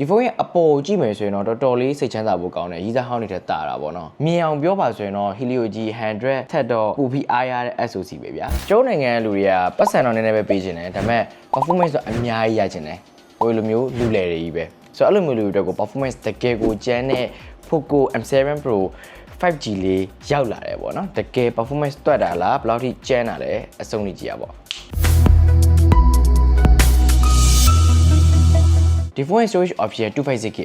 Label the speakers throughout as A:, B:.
A: ဒီဖုန်းရဲ့အပေါ်ကြည့်မယ်ဆိုရင်တော့တော်တော်လေးစိတ်ချမ်းသာဖို့ကောင်းတယ်ရီးစားဟောင်းနေတဲ့တာတာပေါ့နော်မြင်အောင်ပြောပါဆိုရင်တော့ Helio G 100ထက်တော့ပူပြီးအားရတဲ့ SoC ပဲဗျာကျုံးနိုင်ငံလူတွေကပတ်စံတော့နည်းနည်းပဲပေးခြင်းတယ်ဒါပေမဲ့ performance တော့အများကြီးရခြင်းတယ်ဟိုလိုမျိုးလူလေတွေကြီးပဲဆိုတော့အဲ့လိုမျိုးလူတွေအတွက်ကို performance တကယ်ကိုကျန်းတဲ့ Poco M7 Pro 5G လေးရောက်လာတယ်ပေါ့နော်တကယ် performance တွက်တာလားဘယ်လောက်ထိကျန်းတာလဲအဆုံးကြီးကြည့်ရပါ ဒီဖုန်းရဲ့ storage option 256 GB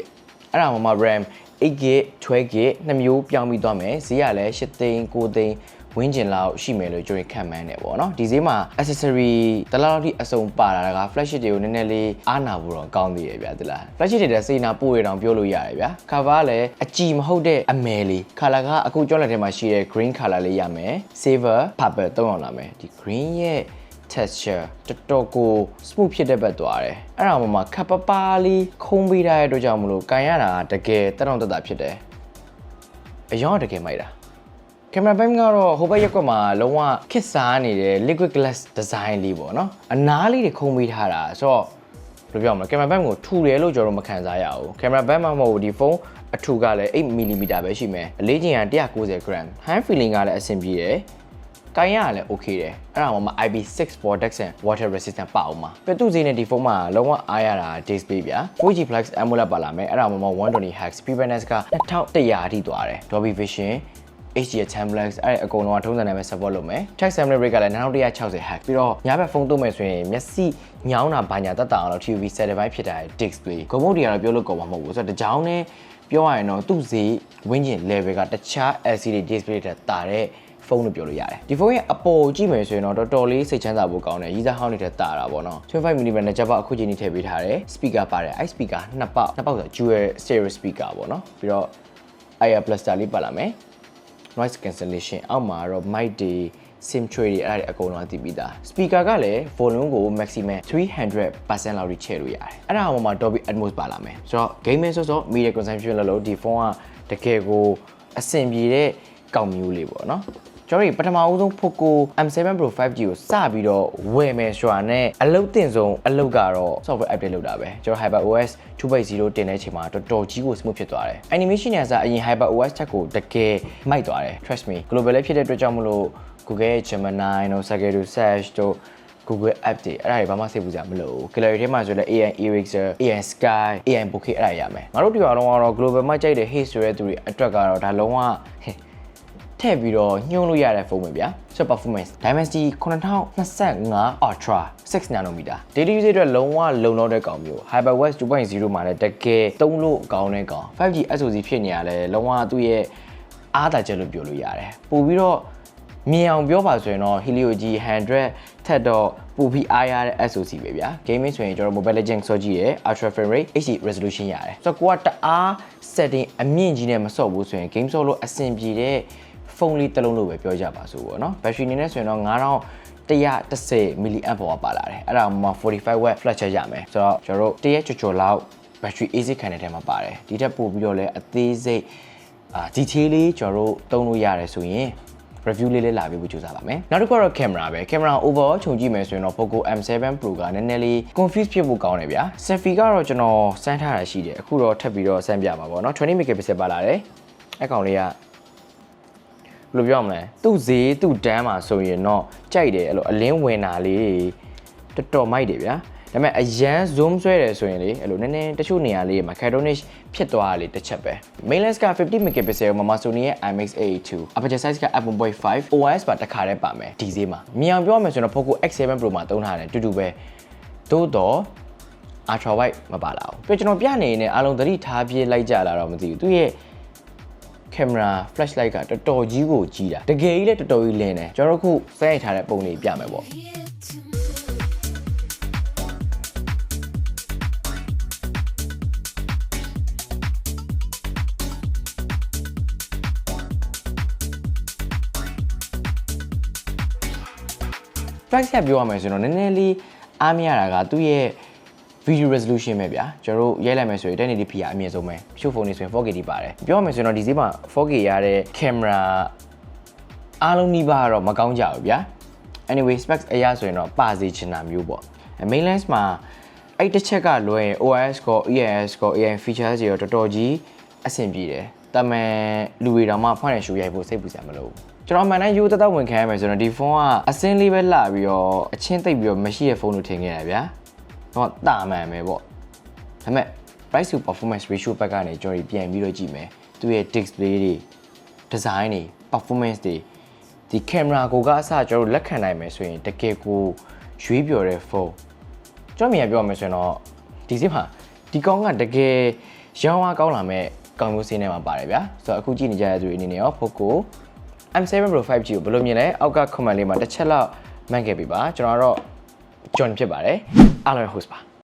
A: အဲ့ဒါမှမှ RAM 8GB 12GB နှစ်မျိုးပြောင်းပြီးသွားမယ်ဈေးကလည်း8သိန်း9သိန်းဝင်းကျင်လောက်ရှိမယ်လို့ကျွန်တော်ခံမှန်းတယ်ပေါ့နော်ဒီဈေးမှာ accessory တလားလောက်ထိအစုံပါလာတာက flash တွေကိုနည်းနည်းလေးအားနာဖို့တော့ကောင်းသေးရဲ့ဗျာဒီလား flash တွေတဲ့စိတ်နာပို့ရအောင်ပြောလို့ရတယ်ဗျာ cover ကလည်းအကြည်မဟုတ်တဲ့အမယ်လေး color ကအခုကြောလက်ထဲမှာရှိတဲ့ green color လေးရမယ် silver purple သုံးအောင်လာမယ်ဒီ green ရဲ့ texture တော်တော်ကို smooth ဖြစ်တဲ့ဘက်သွားတယ်အဲ့ဒါမှမှခပ်ပပလေးခုံးပေးထားတဲ့အတွက်ကြောင့်မလို့ကန်ရတာတကယ်တက်တော့တက်တာဖြစ်တယ်အယောင်ကတကယ်မိုက်တာကင်မရာဘိုင်းကတော့ဟိုဘက်ရက်ကွက်မှာလုံးဝခစ်စားနေတဲ့ liquid glass design လေးပေါ့နော်အနားလေးတွေခုံးပေးထားတာဆိုတော့ဘယ်လိုပြောမလဲကင်မရာဘက်ကိုထူတယ်လို့ကျွန်တော်မခံစားရဘူးကင်မရာဘက်မှာမဟုတ်ဘူးဒီဖုန်းအထူကလည်း8 mm ပဲရှိမယ်အလေးချိန်က190 gram hand feeling ကလည်းအဆင်ပြေတယ် ကိုင်းရကလည်း okay တယ်အဲ့ဒါမှမ IP6 Vortex and water resistant ပါအောင်မှာပြတူစီနဲ့ဒီဖုန်းမှာလုံးဝအားရတာ display ဗျာ 4G Plus AMOLED ပါလာမယ်အဲ့ဒါမှမ120 Hz brightness က2100အထိသွားတယ် Dolby Vision HDR Timelapse အဲ့အကုန်လုံးကထုံးစံနဲ့ပဲ support လုပ်မယ် text sampling rate ကလည်း9160 Hz ပြီးတော့ညဘက်ဖုန်းသုံးမယ်ဆိုရင်မျက်စိညောင်းတာဘာညာတက်တာအောင်လို့ TV 75ဖြစ်တာ display ဂုံမုတ်တွေကတော့ပြောလို့ကောင်းမှာမဟုတ်ဘူးဆိုတော့တကြောင်နဲ့ပြောရရင်တော့သူ့ဈေးဝင်းကျင် level ကတခြား LCD display တက်တာတဲ့ ဖုန်းလို့ပြောလို့ရတယ်ဒီဖုန်းရဲ့အပေါ်ကြည့်မယ်ဆိုရင်တော့တော်တော်လေးစိတ်ချမ်းသာဖို့ကောင်းတယ်ရီးစားဟောင်းနေတဲ့တာတာပေါ့နော်25 mm နဲ့ဂျက်ပေါက်အခုချိန်ကြီးထည့်ပေးထားတယ် speaker ပါတယ်အဲ့ speaker နှစ်ပေါက်နှစ်ပေါက်ဆို dual stereo speaker ပေါ့နော်ပြီးတော့ IR cluster လေးပါလာမယ် noise cancellation အောက်မှာတော့ mic တွေ sim tray တွေအဲ့ဒါတွေအကုန်လုံးသိပြီးသား speaker ကလည်း volume ကို maximum 300%လောက်ထိချဲ့လို့ရတယ်အဲ့ဒါမှမှ Dolby Atmos ပါလာမယ်ဆိုတော့ gaming ဆိုဆို media consumption လောက်လို့ဒီဖုန်းကတကယ်ကိုအဆင်ပြေတဲ့ကောက်မျိုးလေးပေါ့နော် ကျွန်တော်တို့ပထမဦးဆုံး Poco M7 Pro 5G ကိုစပြီးတော့ဝယ်မယ်ဆိုတာနဲ့အလုပ်တင်ဆုံးအလုပ်ကတော့ software update လုပ်တာပဲကျွန်တော် HyperOS 2.0တင်တဲ့အချိန်မှာတော်တော်ကြီးကို smooth ဖြစ်သွားတယ် animation နဲ့ဆိုအရင် HyperOS ချက်ကိုတကယ်မိုက်သွားတယ် trust me global လည်းဖြစ်တဲ့အတွက်ကြောင့်မလို့ Google Gemini တို့ Sageru Search တို့ Google App တွေအဲ့ဒါတွေဘာမှစိတ်ပူစရာမလိုဘူး gallery ထဲမှာဆိုလည်း AI Eraser AI Sky AI Bokeh အဲ့ဒါရမယ်ငါတို့ဒီကတော့ကတော့ global မှာကြိုက်တဲ့ haze ဆိုတဲ့သူတွေအတွက်ကတော့ဒါလုံးဝဟဲ့ ထည့်ပြီးတော့ညှို့လို့ရတဲ့ဖုန်းပဲဗျာဆို performance Dimensity 9025 Ultra 6 nanometer daily use အတွက်လုံးဝလုံလောက်တဲ့ကောင်မျိုး HyperOS 2.0မှာလည်းတကယ်သုံးလို့ကောင်းတဲ့ကောင် 5G SoC ဖြစ်နေရလဲလုံးဝသူ့ရဲ့အားသာချက်လို့ပြောလို့ရတယ်ပို့ပြီးတော့မြင်အောင်ပြောပါဆိုရင်တော့ Helio G 100ထက်တော့ပူပြီးအားရတဲ့ SoC ပဲဗျာ gaming ဆိုရင်ကျွန်တော် Mobile Legends ဆော့ကြည့်ရယ် Ultra Frame Rate HD Resolution ရတယ်ဆိုတော့ကိုကတအား setting အမြင့်ကြီးနဲ့မဆော့ဘူးဆိုရင် game ဆော့လို့အဆင်ပြေတဲ့ ဖုန်းလေးတစ်လုံးလို့ပဲပြောကြပါစို့ပေါ့နော် battery အနေနဲ့ဆိုရင်တော့9110 mAh ပေါ်ပါလာတယ်အဲ့ဒါမှ45 watt flash charge ရမယ်ဆိုတော့ကျွန်တော်တို့တရက်ချော်ချော်လောက် battery AC ခံတဲ့ထဲမှာပါတယ်ဒီထက်ပိုပြီးတော့လည်းအသေးစိတ်အာ detail လေးကျွန်တော်တို့သုံးလို့ရတယ်ဆိုရင် review လေးလေးလာပြီးဖို့ကြိုးစားပါမယ်နောက်တစ်ခုကတော့ camera ပဲ camera overall ခြုံကြည့်မယ်ဆိုရင်တော့ Poco M7 Pro ကနည်းနည်းလေး confuse ဖြစ်ဖို့ကောင်းတယ်ဗျာ selfie ကတော့ကျွန်တော်စမ်းထားတာရှိတယ်အခုတော့ထပ်ပြီးတော့စမ်းပြပါပေါ့နော်20 megapixel ပါလာတယ်အဲ့ကောင်လေးက ဘယ်လိုပြောမလဲသူ့ဈေးသူ့တန်းမှာဆိုရင်တော့ကြိုက်တယ်အဲ့လိုအလင်းဝင်တာလေးတော်တော်မိုက်တယ်ဗျာဒါပေမဲ့အရန် zoom ဆွဲတယ်ဆိုရင်လေအဲ့လိုနည်းနည်းတချို့နေရာလေးမှာ Cartonish ဖြစ်သွားတာလေတစ်ချက်ပဲ main lens က50 megapixel မှာ Sony ရဲ့ IMX82 aperture size က f1.5 OIS ပါတစ်ခါတည်းပါမယ်ဒီဈေးမှာမြင်အောင်ပြောရမယ်ဆိုရင်တော့ Poco X7 Pro မှာသုံးထားတယ်တူတူပဲသို့တော့ ultra wide မပါလာဘူးပြီးကျွန်တော်ပြနေနေအားလုံးသတိထားပြေးလိုက်ကြလာတော့မသိဘူးသူရဲ့ camera flashlight ကတော်တော်ကြီးကိုကြီးတာတကယ်ကြီးလည်းတော်တော်ကြီးလင်းတယ်ကျွန်တော်တို့ခုစဲရိုက်ထားတဲ့ပုံလေးပြမယ်ပေါ့ flex ကပြောရမယ်ဆိုတော့နည်းနည်းလေးအားမရတာကသူ့ရဲ့ video resolution ပဲဗျာကျွန်တော်တို့ရိုက်လိုက်မယ်ဆိုရင် 1080p ကအမြင့်ဆုံးပဲရှုပ်ဖုန်းနေဆိုရင် 4K တိပါတယ်ပြောရမယ်ဆိုရင်တော့ဒီဈေးမှာ 4K ရတဲ့ camera အားလုံးနီးပါးတော့မကောင်းကြဘူးဗျာ anyway specs အရဆိုရင်တော့ပါစေချင်တာမျိုးပေါ့ main lens မှာအဲ့တစ်ချက်ကလွယ်ရင် OIS ကော EIS ကော AI features တွေရောတော်တော်ကြီးအဆင်ပြေတယ်။တာမန်လူတွေတော့မှဖွင့်ရရှူရိုက်ဖို့စိတ်ပူစရာမလိုဘူး။ကျွန်တော်မှန်တိုင်းရိုးသက်သက်ဝင်ခံရမယ်ဆိုတော့ဒီဖုန်းကအစင်းလေးပဲလှပြီးတော့အချင်းသိပ်ပြီးတော့မရှိတဲ့ဖုန်းလို့ထင်ခဲ့ရဗျာ။ တော့တာမှန်ပဲပေါ့။ဒါပေမဲ့ price to performance ratio ဘက်ကနေကျွန်တော်ပြန်ပြီးတော့ကြည့်မယ်။သူ့ရဲ့ display တွေ design တွေ performance တွေဒီ camera ကိုကအစကျွန်တော်တို့လက်ခံနိုင်မယ်ဆိုရင်တကယ်ကိုရွေးပြော်တဲ့ဖုန်းကျွန်တော်မြင်ပြောမယ်ဆိုရင်တော့ဒီစီမှာဒီကောင်းကတကယ်ရောင်းအားကောင်းလာမဲ့ကောင်းမျိုးစင်းထဲမှာပါတယ်ဗျာဆိုတော့အခုကြည့်နေကြတဲ့သူတွေအနေနဲ့ရော Poco M7 Pro 5G ကိုဘယ်လိုမြင်လဲအောက်က comment လေးမှာတစ်ချက်လောက်မှတ်ခဲ့ပေးပါကျွန်တော်ကတော့ John ဖြစ်ပါတယ်အားလုံး host ပါ